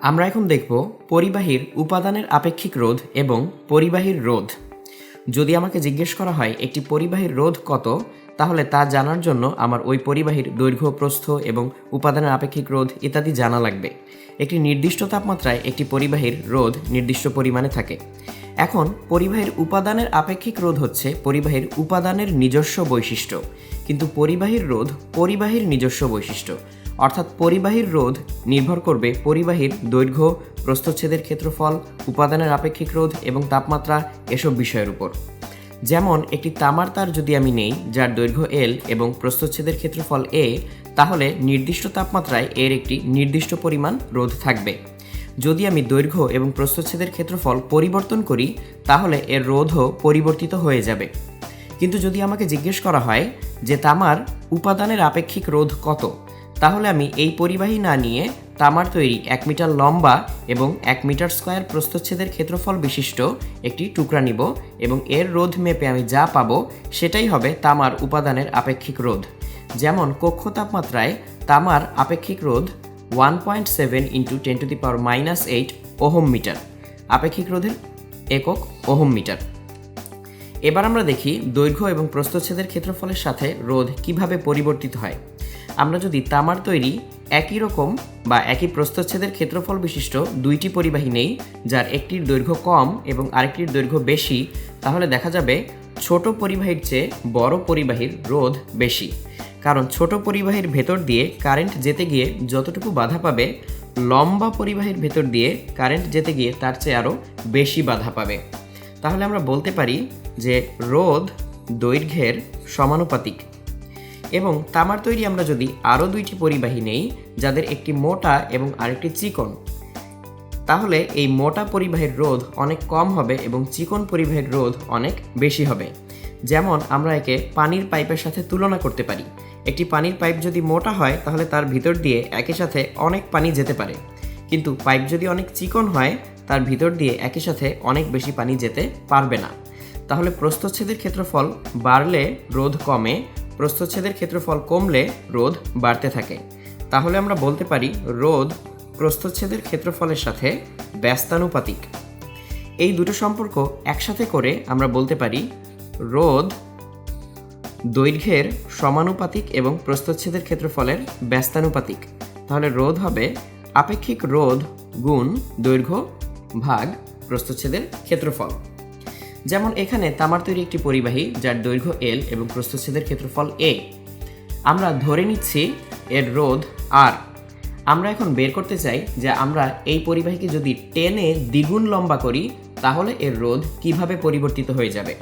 আমরা এখন দেখব পরিবাহীর উপাদানের আপেক্ষিক রোধ এবং পরিবাহীর রোধ। যদি আমাকে জিজ্ঞেস করা হয়, একটি পরিবাহীর রোধ কত, তাহলে তা জানার জন্য আমার ওই পরিবাহীর দৈর্ঘ্য, প্রস্থ এবং উপাদানের আপেক্ষিক রোধ ইত্যাদি জানা লাগবে। একটি নির্দিষ্ট তাপমাত্রায় একটি পরিবাহীর রোধ নির্দিষ্ট পরিমাণে থাকে। এখন, পরিবাহীর উপাদানের আপেক্ষিক রোধ হচ্ছে পরিবাহীর উপাদানের নিজস্ব বৈশিষ্ট্য। কিন্তু পরিবাহীর রোধ পরিবাহীর নিজস্ব বৈশিষ্ট্য। অর্থাৎ পরিবাহীর রোধ নির্ভর করবে পরিবাহীর দৈর্ঘ্য, প্রস্থচ্ছেদের ক্ষেত্রফল, উপাদানের আপেক্ষিক রোধ এবং তাপমাত্রা এসব বিষয়ের উপর। যেমন, একটি তামার তার যদি আমি নেই, যার দৈর্ঘ্য এল এবং প্রস্থচ্ছেদের ক্ষেত্রফল এ তাহলে নির্দিষ্ট তাপমাত্রায় এর একটি নির্দিষ্ট পরিমাণ রোধ থাকবে। যদি আমি দৈর্ঘ্য এবং প্রস্থচ্ছেদের ক্ষেত্রফল পরিবর্তন করি, তাহলে এর রোধও পরিবর্তিত হয়ে যাবে। কিন্তু যদি আমাকে জিজ্ঞেস করা হয় যে তামার উপাদানের আপেক্ষিক রোধ কত তাহলে আমি এই পরিবাহী না নিয়ে তামার তৈরি এক মিটার লম্বা এবং এক মিটার স্কোয়ার প্রস্থচ্ছেদের ক্ষেত্রফল বিশিষ্ট একটি টুকরা নিব এবং এর রোধ মেপে আমি যা পাবো সেটাই হবে তামার উপাদানের আপেক্ষিক রোধ। যেমন কক্ষ তাপমাত্রায় তামার আপেক্ষিক রোধ one point seven into ten to the power minus eight ohm metre, আপেক্ষিক রোধের একক ওহম মিটার। এবার আমরা দেখি দৈর্ঘ্য এবং প্রস্থচ্ছেদের ক্ষেত্রফলের সাথে রোধ কীভাবে পরিবর্তিত হয়। আমরা যদি তামার তৈরি একই রকম বা একই প্রস্থচ্ছেদের ক্ষেত্রফল বিশিষ্ট দুইটি পরিবাহী নেই, যার একটির দৈর্ঘ্য কম এবং আরেকটির দৈর্ঘ্য বেশি, তাহলে দেখা যাবে ছোট পরিবাহীর চেয়ে বড় পরিবাহীর রোধ বেশি। কারণ ছোট পরিবাহীর ভেতর দিয়ে কারেন্ট যেতে গিয়ে যতটুকু বাধা পাবে, লম্বা পরিবাহীর ভেতর দিয়ে কারেন্ট যেতে গিয়ে তার চেয়ে আরও বেশি বাধা পাবে। তাহলে আমরা বলতে পারি যে রোধ দৈর্ঘ্যের সমানুপাতিক। এবং তামার তৈরি আমরা যদি আরও দুইটি পরিবাহী নেই, যাদের একটি মোটা এবং আরেকটি চিকন। তাহলে এই মোটা পরিবাহীর রোধ অনেক কম হবে এবং চিকন পরিবাহীর রোধ অনেক বেশি হবে। যেমন আমরা একে পানির পাইপের সাথে তুলনা করতে পারি। একটি পানির পাইপ যদি মোটা হয়, তাহলে তার ভিতর দিয়ে একই সাথে অনেক পানি যেতে পারে। কিন্তু পাইপ যদি অনেক চিকন হয়, তার ভিতর দিয়ে একই সাথে অনেক বেশি পানি যেতে পারবে না। তাহলে প্রস্থচ্ছেদের ক্ষেত্রফল বাড়লে রোধ কমে প্রস্থচ্ছেদের ক্ষেত্রফল কমলে রোধ বাড়তে থাকে। তাহলে আমরা বলতে পারি রোধ প্রস্থচ্ছেদের ক্ষেত্রফলের সাথে ব্যস্তানুপাতিক। এই দুটো সম্পর্ক একসাথে করে আমরা বলতে পারি রোধ দৈর্ঘ্যের সমানুপাতিক এবং প্রস্থচ্ছেদের ক্ষেত্রফলের ব্যস্তানুপাতিক। তাহলে রোধ হবে আপেক্ষিক রোধ গুণ দৈর্ঘ্য ভাগ প্রস্থচ্ছেদের ক্ষেত্রফল। যেমন এখানে তামার তৈরি একটি পরিবাহী, যার দৈর্ঘ্য এল এবং প্রস্থচ্ছেদের ক্ষেত্রফল এ আমরা ধরে নিচ্ছি এর রোধ আর আমরা এখন বের করতে চাই যে আমরা এই পরিবাহীকে যদি টেনে দ্বিগুণ লম্বা করি, তাহলে এর রোধ কীভাবে পরিবর্তিত হয়ে যাবে?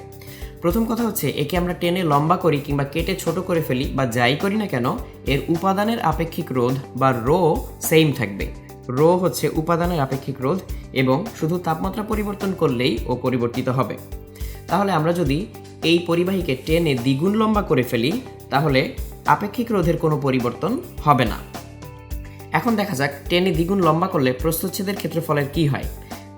প্রথম কথা হচ্ছে, একে আমরা টেনে লম্বা করি কিংবা কেটে ছোট করে ফেলি বা যাই করি না কেন, এর উপাদানের আপেক্ষিক রোধ বা রো সেম থাকবে। রো হচ্ছে উপাদানের আপেক্ষিক রোধ এবং শুধু তাপমাত্রা পরিবর্তন করলেই ও পরিবর্তিত হবে। তাহলে আমরা যদি এই পরিবাহীকে টেনে দ্বিগুণ লম্বা করে ফেলি, তাহলে আপেক্ষিক রোধের কোনো পরিবর্তন হবে না। এখন দেখা যাক, টেনে দ্বিগুণ লম্বা করলে প্রস্থচ্ছেদের ক্ষেত্রফলের কি হয়।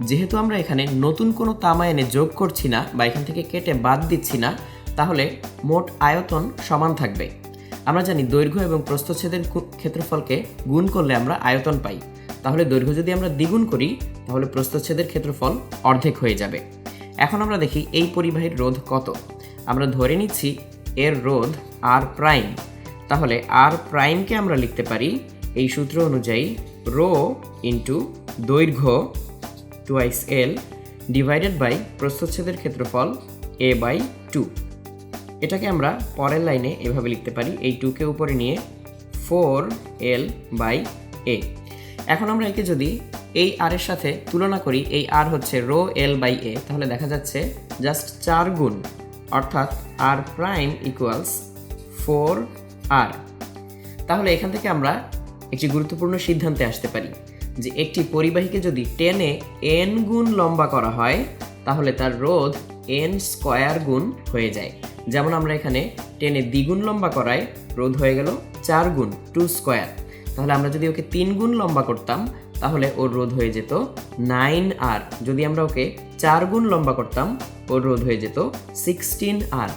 যেহেতু আমরা এখানে নতুন কোনো তামা এনে যোগ করছি না বা এখান থেকে কেটে বাদ দিচ্ছি না, তাহলে মোট আয়তন সমান থাকবে। আমরা জানি দৈর্ঘ্য এবং প্রস্থচ্ছেদের ক্ষেত্রফলকে গুণ করলে আমরা আয়তন পাই। তাহলে দৈর্ঘ্য যদি আমরা দ্বিগুণ করি, তাহলে প্রস্থচ্ছেদের ক্ষেত্রফল অর্ধেক হয়ে যাবে। এখন আমরা দেখি এই পরিবাহীর রোধ কত। আমরা ধরে নিচ্ছি এর রোধ আর প্রাইম তাহলে আর প্রাইমকে আমরা লিখতে পারি এই সূত্র অনুযায়ী রো ইন্টু দৈর্ঘ্য টুয়াইস এল ডিভাইডেড বাই প্রস্থচ্ছেদের ক্ষেত্রফল এ বাই টু এটাকে আমরা পরের লাইনে এভাবে লিখতে পারি। এই টুকে উপরে নিয়ে ফোর এল বাই এ এখন আমরা একে যদি এই আর এর সাথে তুলনা করি, এই আর হচ্ছে রো এল বাই এ তাহলে দেখা যাচ্ছে জাস্ট চার গুণ, অর্থাৎ R prime equals four R তাহলে এখান থেকে আমরা একটি গুরুত্বপূর্ণ সিদ্ধান্তে আসতে পারি যে একটি পরিবাহীকে যদি টেনে এন গুণ লম্বা করা হয়, তাহলে তার রোধ এন স্কয়ার গুণ হয়ে যায়। যেমন আমরা এখানে টেনে দ্বিগুণ লম্বা করায় রোধ হয়ে গেল চার গুণ টু স্কয়ার তাহলে আমরা যদি ওকে তিন গুণ লম্বা করতাম, তাহলে ওর রোধ হয়ে যেত নাইন আর। যদি আমরা ওকে চার গুণ লম্বা করতাম, ওর রোধ হয়ে যেত সিক্সটিন আর।